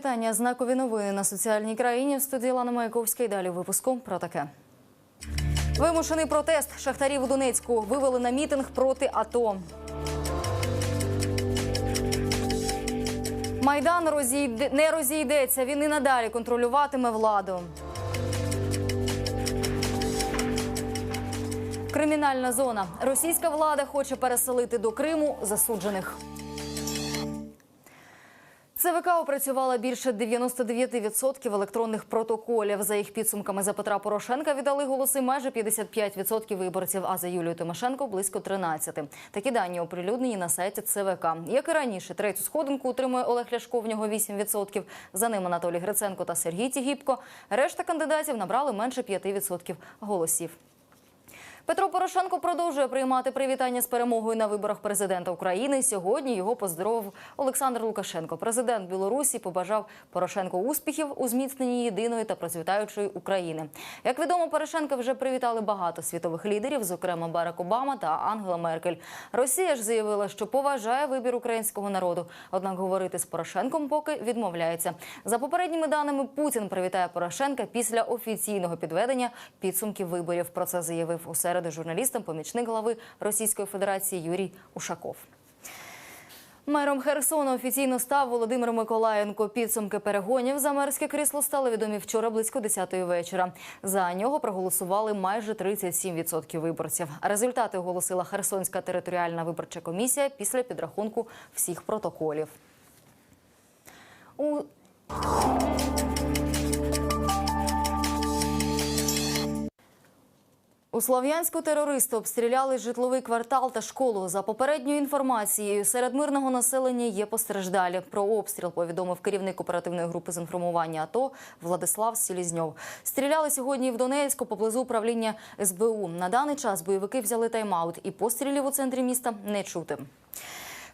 Вітання. Знакові новини на соціальній країні. В студії Лана Маяковська. І далі випуском про таке. Вимушений протест шахтарів у Донецьку вивели на мітинг проти АТО. Майдан розійде... не розійдеться. Він і надалі контролюватиме владу. Кримінальна зона. Російська влада хоче переселити до Криму засуджених. ЦВК опрацювала більше 99% електронних протоколів. За їх підсумками за Петра Порошенка віддали голоси майже 55% виборців, а за Юлію Тимошенко близько 13%. Такі дані оприлюднені на сайті ЦВК. Як і раніше, третю сходинку утримує Олег Ляшко, в нього 8%. За ним Анатолій Гриценко та Сергій Тігіпко. Решта кандидатів набрали менше 5% голосів. Петро Порошенко продовжує приймати привітання з перемогою на виборах президента України. Сьогодні його поздоровив Олександр Лукашенко. Президент Білорусі побажав Порошенку успіхів у зміцненні єдиної та процвітаючої України. Як відомо, Порошенка вже привітали багато світових лідерів, зокрема Барак Обама та Ангела Меркель. Росія ж заявила, що поважає вибір українського народу. Однак говорити з Порошенком поки відмовляється. За попередніми даними, Путін привітає Порошенка після офіційного підведення підсумків виборів. Про це заявив у середу журналістам помічник глави Російської Федерації Юрій Ушаков. Мером Херсона офіційно став Володимир Миколаєнко. Підсумки перегонів за мерське крісло стали відомі вчора близько 10-ї вечора. За нього проголосували майже 37% виборців. Результати оголосила Херсонська територіальна виборча комісія після підрахунку всіх протоколів. У Слов'янську терористи обстріляли житловий квартал та школу. За попередньою інформацією, серед мирного населення є постраждалі. Про обстріл повідомив керівник оперативної групи з інформування АТО Владислав Сілізньов. Стріляли сьогодні в Донецьку поблизу управління СБУ. На даний час бойовики взяли тайм-аут і пострілів у центрі міста не чути.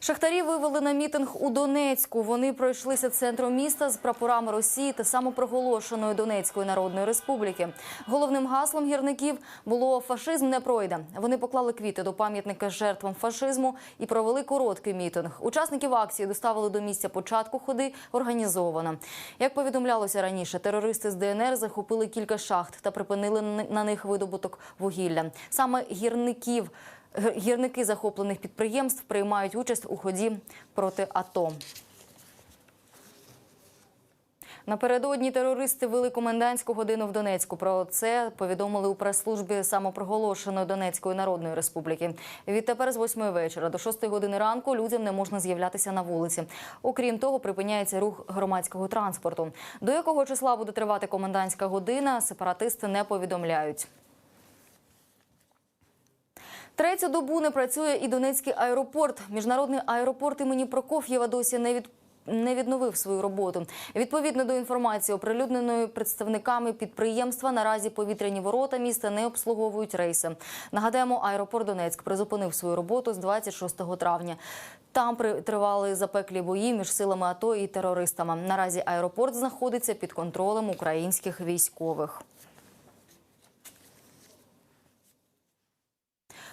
Шахтарі вивели на мітинг у Донецьку. Вони пройшлися центром міста з прапорами Росії та самопроголошеної Донецької Народної Республіки. Головним гаслом гірників було фашизм не пройде. Вони поклали квіти до пам'ятника жертвам фашизму і провели короткий мітинг. Учасників акції доставили до місця початку ходи організовано. Як повідомлялося раніше, терористи з ДНР захопили кілька шахт та припинили на них видобуток вугілля. Саме гірників. Гірники захоплених підприємств приймають участь у ході проти АТО. Напередодні терористи вели комендантську годину в Донецьку. Про це повідомили у прес-службі самопроголошеної Донецької Народної Республіки. Відтепер з 8 вечора до 6 години ранку людям не можна з'являтися на вулиці. Окрім того, припиняється рух громадського транспорту. До якого числа буде тривати комендантська година, сепаратисти не повідомляють. Третю добу не працює і Донецький аеропорт. Міжнародний аеропорт імені Прокоф'єва досі не від. Не відновив свою роботу. Відповідно до інформації, оприлюдненої представниками підприємства, наразі повітряні ворота міста не обслуговують рейси. Нагадаємо, аеропорт Донецьк призупинив свою роботу з 26 травня. Там тривали запеклі бої між силами АТО і терористами. Наразі аеропорт знаходиться під контролем українських військових.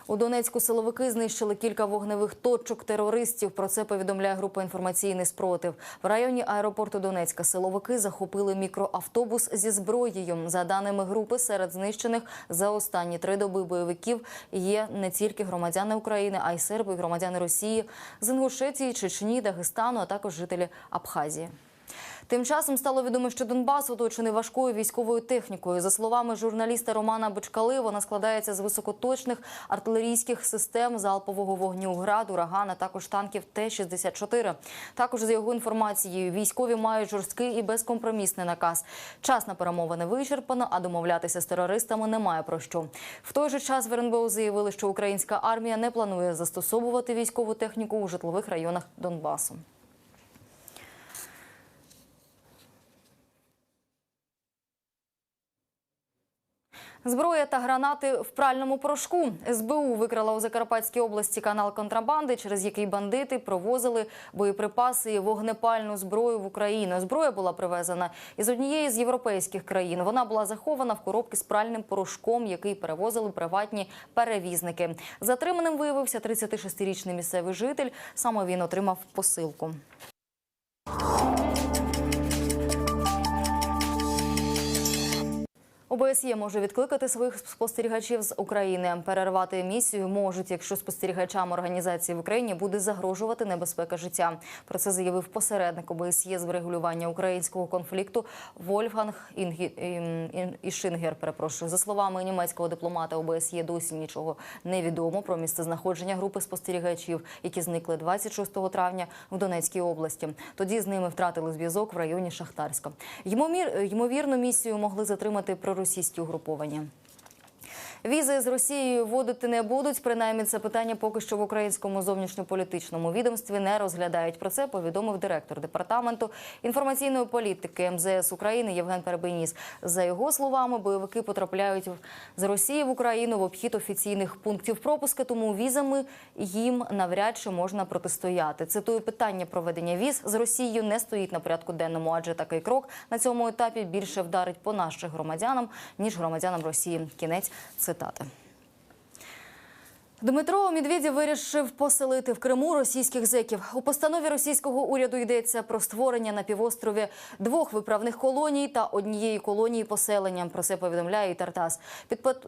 У Донецьку силовики знищили кілька вогневих точок терористів. Про це повідомляє група інформаційний спротив. В районі аеропорту Донецька силовики захопили мікроавтобус зі зброєю. За даними групи, серед знищених за останні три доби бойовиків є не тільки громадяни України, а й серби, громадяни Росії, з Інгушетії, Чечні, Дагестану, а також жителі Абхазії. Тим часом стало відомо, що Донбас оточений важкою військовою технікою. За словами журналіста Романа Бочкали, вона складається з високоточних артилерійських систем залпового вогню град, ураган, а також танків Т-64. Також за його інформацією, військові мають жорсткий і безкомпромісний наказ. Час на перемовини вичерпано, а домовлятися з терористами немає про що. В той же час в РНБО заявили, що українська армія не планує застосовувати військову техніку у житлових районах Донбасу. Зброя та гранати в пральному порошку. СБУ викрала у Закарпатській області канал контрабанди, через який бандити провозили боєприпаси і вогнепальну зброю в Україну. Зброя була привезена із однієї з європейських країн. Вона була захована в коробки з пральним порошком, який перевозили приватні перевізники. Затриманим виявився 36-річний місцевий житель. Саме він отримав посилку. ОБСЄ може відкликати своїх спостерігачів з України. Перервати місію можуть, якщо спостерігачам організації в Україні буде загрожувати небезпека життя. Про це заявив посередник ОБСЄ з врегулювання українського конфлікту Вольфганг Інгі... Ін- Ін- Ішингер. Перепрошую за словами німецького дипломата ОБСЄ. Досі нічого не відомо про місцезнаходження групи спостерігачів, які зникли 26 травня в Донецькій області. Тоді з ними втратили зв'язок в районі Шахтарська. Ймовір... Ймовірно, місію могли затримати проросійські угруповання. Візи з Росією вводити не будуть. Принаймні, це питання поки що в українському зовнішньополітичному відомстві не розглядають. Про це повідомив директор департаменту інформаційної політики МЗС України Євген Перебеніс. За його словами, бойовики потрапляють з Росії в Україну в обхід офіційних пунктів пропуски, тому візами їм навряд чи можна протистояти. Цитую питання проведення віз з Росією не стоїть на порядку денному, адже такий крок на цьому етапі більше вдарить по наших громадянам ніж громадянам Росії. Кінець цитати. Дмитро Медведєв вирішив поселити в Криму російських зеків. У постанові російського уряду йдеться про створення на півострові двох виправних колоній та однієї колонії поселення. Про це повідомляє і Тартас.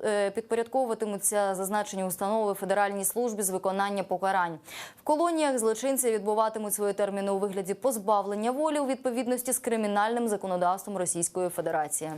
Е, Підпорядковуватимуться зазначені установи Федеральній службі з виконання покарань. В колоніях злочинці відбуватимуть свої терміни у вигляді позбавлення волі у відповідності з кримінальним законодавством Російської Федерації.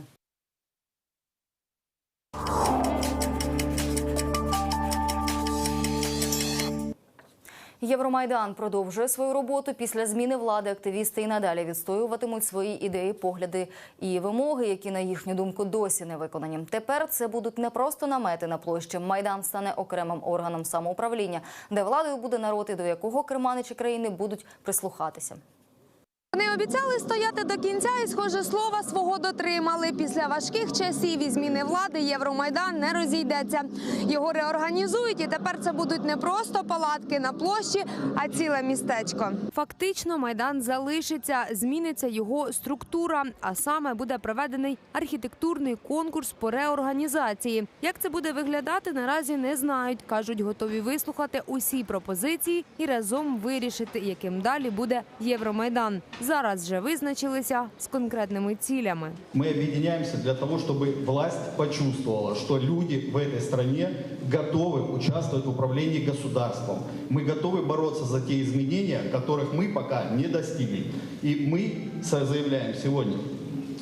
Євромайдан продовжує свою роботу. Після зміни влади активісти і надалі відстоюватимуть свої ідеї, погляди і вимоги, які на їхню думку досі не виконані. Тепер це будуть не просто намети на площі. Майдан стане окремим органом самоуправління, де владою буде народ і до якого керманичі країни будуть прислухатися. Вони обіцяли стояти до кінця і, схоже, слова свого дотримали. Після важких часів і зміни влади Євромайдан не розійдеться. Його реорганізують, і тепер це будуть не просто палатки на площі, а ціле містечко. Фактично, майдан залишиться, зміниться його структура, а саме буде проведений архітектурний конкурс по реорганізації. Як це буде виглядати, наразі не знають. кажуть, готові вислухати усі пропозиції і разом вирішити, яким далі буде Євромайдан Зараз вже визначилися з конкретними цілями. Мы объединяемся для того, чтобы власть почувствовала, что люди в этой стране готовы участвовать в управлении государством. Мы готовы бороться за те изменения, которых мы пока не достигли. И мы со- заявляем сегодня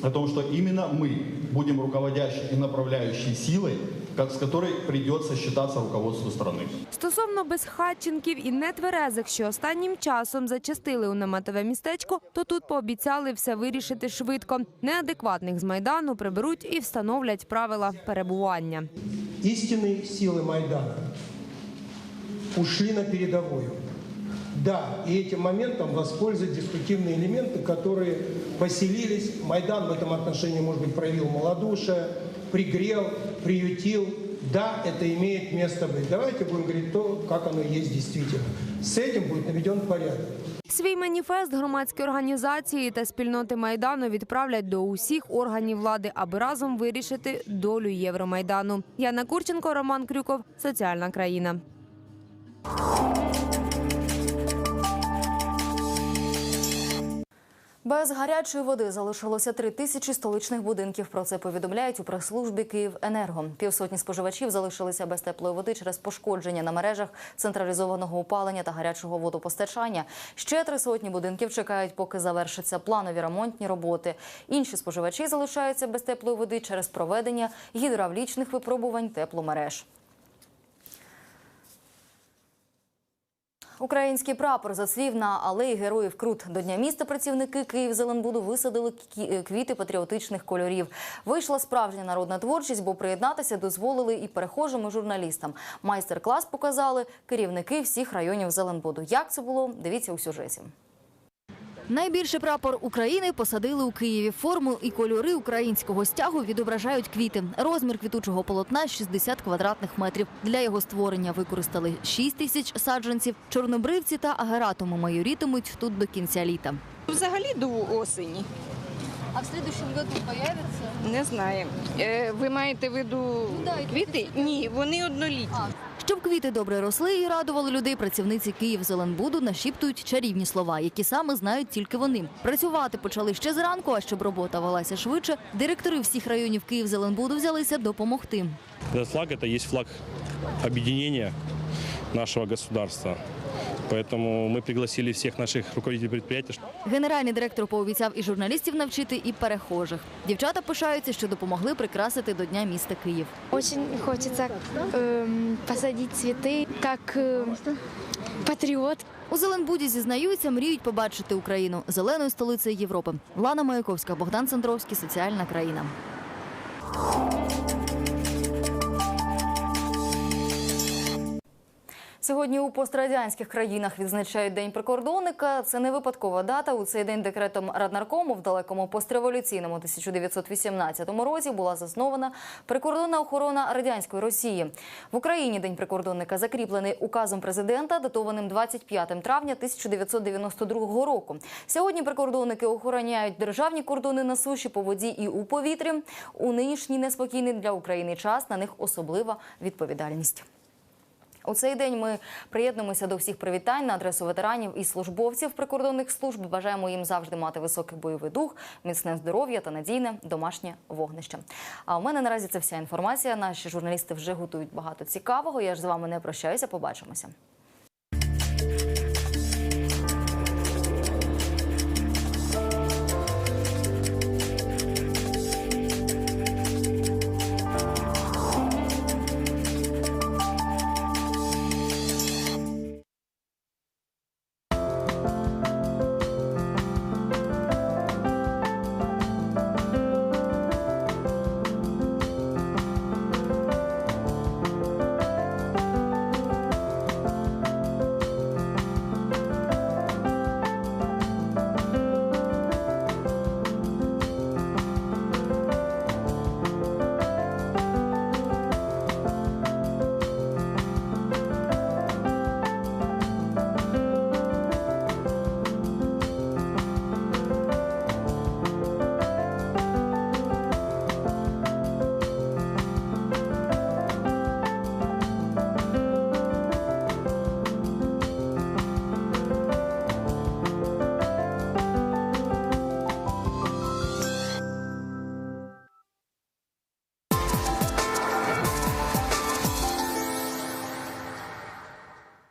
о том, что именно мы будем руководящей и направляющей силой, как, с которой придется считаться руководству страны. Стосовно безхатченків і нетверезих, що останнім часом зачастили у наметове містечко, то тут пообіцяли все вирішити швидко. Неадекватних з майдану приберуть і встановлять правила перебування. истинные силы Майдана ушли на передовую. Да, и этим моментом воспользуются деструктивные элементы, которые поселились. Майдан в этом отношении, может быть, проявил малодушие, пригрел, приютил. Да, это имеет место быть. Давайте будем говорить то, как оно есть действительно. С этим будет наведен порядок. Свій маніфест громадські організації та спільноти майдану відправлять до усіх органів влади, аби разом вирішити долю Євромайдану. Яна Курченко, Роман Крюков, Соціальна країна. Без гарячої води залишилося три тисячі столичних будинків. Про це повідомляють у прес-службі «Київенерго». Півсотні споживачів залишилися без теплої води через пошкодження на мережах централізованого опалення та гарячого водопостачання. Ще три сотні будинків чекають, поки завершаться планові ремонтні роботи. Інші споживачі залишаються без теплої води через проведення гідравлічних випробувань тепломереж. Український прапор зацвів на алеї Героїв Крут. До Дня міста працівники Київ-Зеленбуду висадили кі- квіти патріотичних кольорів. Вийшла справжня народна творчість, бо приєднатися дозволили і перехожим, і журналістам. Майстер-клас показали керівники всіх районів Зеленбуду. Як це було? Дивіться у сюжеті. Найбільший прапор України посадили у Києві. Форму і кольори українського стягу відображають квіти. Розмір квітучого полотна 60 квадратних метрів. Для його створення використали 6 тисяч саджанців. Чорнобривці та агератуми майорітимуть тут до кінця літа. Взагалі до осені. А в следующем году появится? Не знаю. Е, ви маєте в виду да, які квіти? Ні, вони однолітні. Щоб квіти добре росли і радували людей, працівниці Київзеленбуду нашіптують чарівні слова, які саме знають тільки вони. Працювати почали ще зранку, а щоб робота велася швидше, директори всіх районів Київзеленбуду взялися допомогти. Этот флаг это есть флаг объединения нашего государства. Поэтому мы пригласили всех наших руководителей предприятий. Генеральний директор пообіцяв і журналістів навчити, і перехожих. Дівчата пишаються, що допомогли прикрасити до Дня міста Київ. Очень хочется эм, посадить цветы, как э, патриот. У Зеленбуді зізнаються, мріють побачити Україну зеленою столицею Європи. Лана Маяковська, Богдан Центровський, соціальна країна. Сьогодні у пострадянських країнах відзначають День прикордонника. Це не випадкова дата. У цей день декретом Раднаркому в далекому постреволюційному 1918 році була заснована прикордонна охорона радянської Росії. В Україні День прикордонника закріплений указом президента, датованим 25 травня 1992 року. Сьогодні прикордонники охороняють державні кордони на суші, по воді і у повітрі. У нинішній неспокійний для України час на них особлива відповідальність. У цей день ми приєднуємося до всіх привітань на адресу ветеранів і службовців прикордонних служб. Бажаємо їм завжди мати високий бойовий дух, міцне здоров'я та надійне домашнє вогнище. А у мене наразі це вся інформація. Наші журналісти вже готують багато цікавого. Я ж з вами не прощаюся. Побачимося.